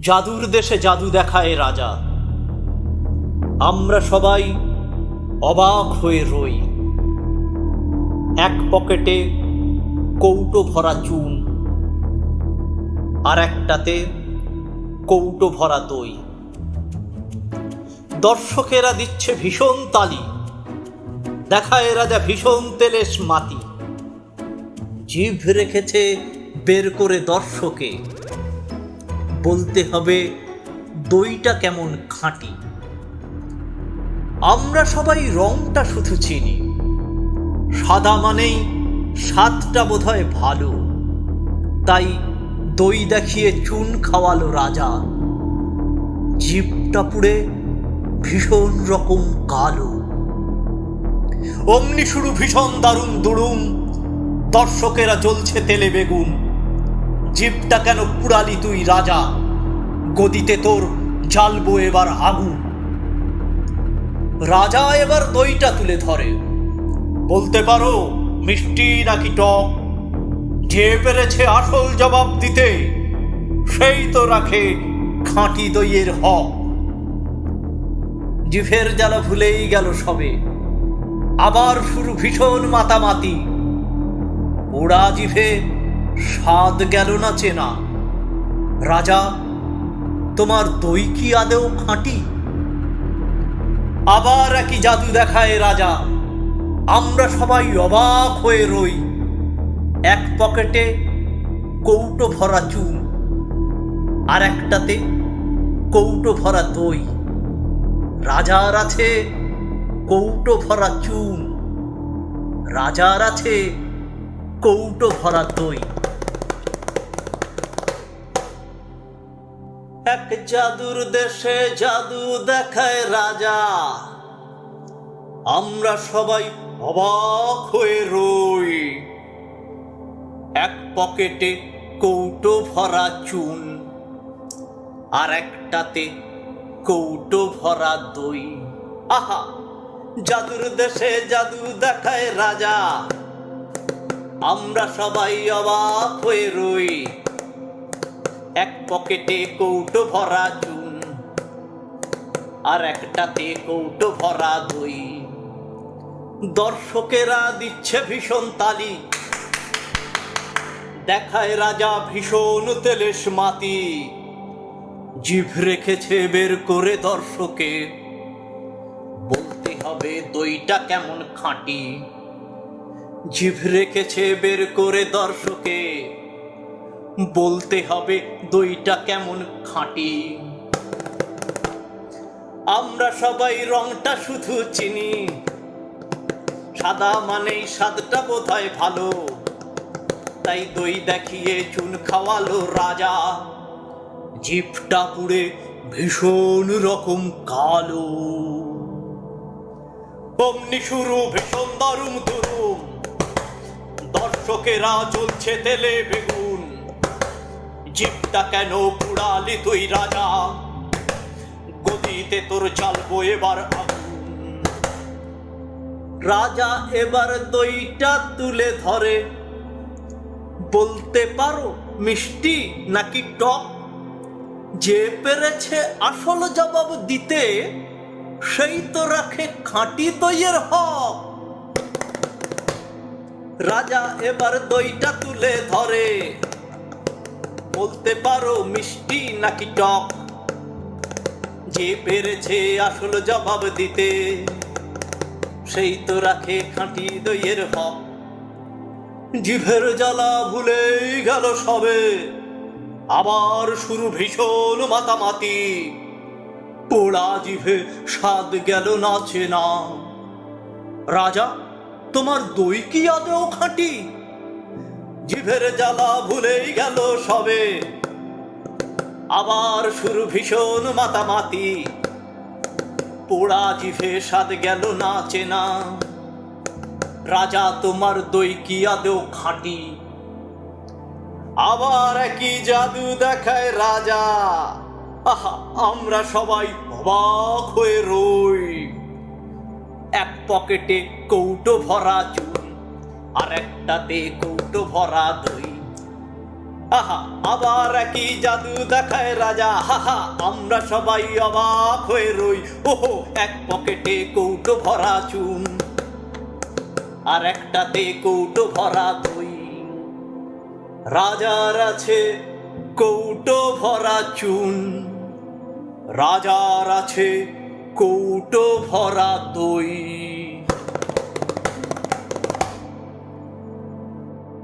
জাদুর দেশে জাদু দেখায় রাজা। আমরা সবাই অবাক হয়ে রই। এক পকেটে কৌটো ভরা চুন, আর একটাতে কৌটো ভরা দই। দর্শকেরা দিচ্ছে ভীষণ তালি, দেখায় রাজা ভীষণ তেলেস মাতি জিভ রেখেছে বের করে দর্শকে। বলতে হবে, দইটা কেমন খাঁটি। আমরা সবাই রংটা শুধু চিনি। সাদা মানেই স্বাদটা বোধহয় ভালো। তাই দই দেখিয়ে চুন খাওয়ালো রাজা। জিভটা পুড়ে ভীষণ রকম কালো। অমনি শুরু ভীষণ দারুণ দুড়ুম দর্শকেরা জ্বলছে তেলে বেগুন। জিভটা কেন পুড়ালি তুই, রাজা? গদিতে তোর জ্বালবো এবার আগুন। রাজা এবার দইটা তুলে ধরে। বলতে পারো, মিষ্টি নাকি টক? যে পেরেছে আসল জবাব দিতে, সেই তো রাখে খাঁটি দইয়ের হক। জিভের জ্বালা ভুলেই গেল সবে। আবার শুরু ভীষণ মাতামাতি। পোড়া জিভে স্বাদ গেল না চেনা। রাজা, তোমার দই কি আদেও খাঁটি? আবার একই জাদু দেখায় রাজা, আমরা সবাই অবাক হয়ে রই। এক পকেটে কৌটো ভরা চুন, আর একটাতে কৌটো ভরা দই। রাজার আছে কৌটো ভরা চুন, রাজার আছে কৌটো ভরা দই। এক জাদুর দেশে জাদু দেখায় রাজা। আমরা সবাই অবাক হয়ে রই। এক পকেটে কৌটো ভরা চুন আর একটাতে কৌটো ভরা দই। আহা, জাদুর দেশে জাদু দেখায় রাজা। আমরা সবাই অবাক হয়ে রই। পকেটে কৌটো ভরা চুন, আর একটাতে কৌটো ভরা দই। দর্শকেরা দিচ্ছে ভীষণ তালি, দেখায় রাজা ভীষণ তেলেস মাতি জিভ রেখেছে বের করে দর্শকে, বলতে হবে দইটা কেমন খাঁটি। জিভ রেখেছে বের করে দর্শকে বলতে হবে দইটা কেমন খাঁটি। আমরা সবাই রংটা শুধু চিনি। সাদা মানেই স্বাদটা বোধহয় ভালো। তাই দই দেখিয়ে চুন খাওয়ালো রাজা। জিভটা পুড়ে ভীষণ রকম কালো। অমনি শুরু ভীষণ দারুম দুরুম দর্শকেরা চলছে তেলে বেগুন। জিপটা কেন পুড়ালি তুই রাজা? গদিতে তোর চালবো এবার রাজা এবার দইটা তুলে ধরে। বলতে পারো মিষ্টি নাকি টক? যে পেরেছে আসল জবাব দিতে, সেই তো রাখে খাঁটি দইয়ের হক। রাজা এবার দইটা তুলে ধরে। বলতে পারো মিষ্টি নাকি টক? যে পেরেছে আসল জবাব দিতে, সেই তো রাখে খাঁটি দইয়ের হক। জিভের জ্বালা ভুলেই গেল সবে, আবার শুরু ভীষণ মাতামাতি। পোড়া জিভে স্বাদ গেল নাচে না রাজা, তোমার দই কি আদেও খাঁটি? জিভের জ্বালা ভুলেই গেল সবে। আবার শুরু ভীষণ মাতামাতি। পোড়া জিভে স্বাদ গেল না চেনা। রাজা তোমার দই কি আদেও খাঁটি? আবার একই জাদু দেখায় রাজা। আমরা সবাই অবাক হয়ে রই। এক পকেটে কৌটো ভরা চুন আর একটাতে কৌটো ভরা দই। আহা, আবার একই জাদু দেখায় রাজা। হাহা আমরা সবাই অবাক হয়ে রই। ওহো, এক পকেটে কৌটো ভরা চুন। আর একটাতে কৌটো ভরা দই। রাজার আছে কৌটো ভরা চুন। রাজার আছে কৌটো ভরা দই।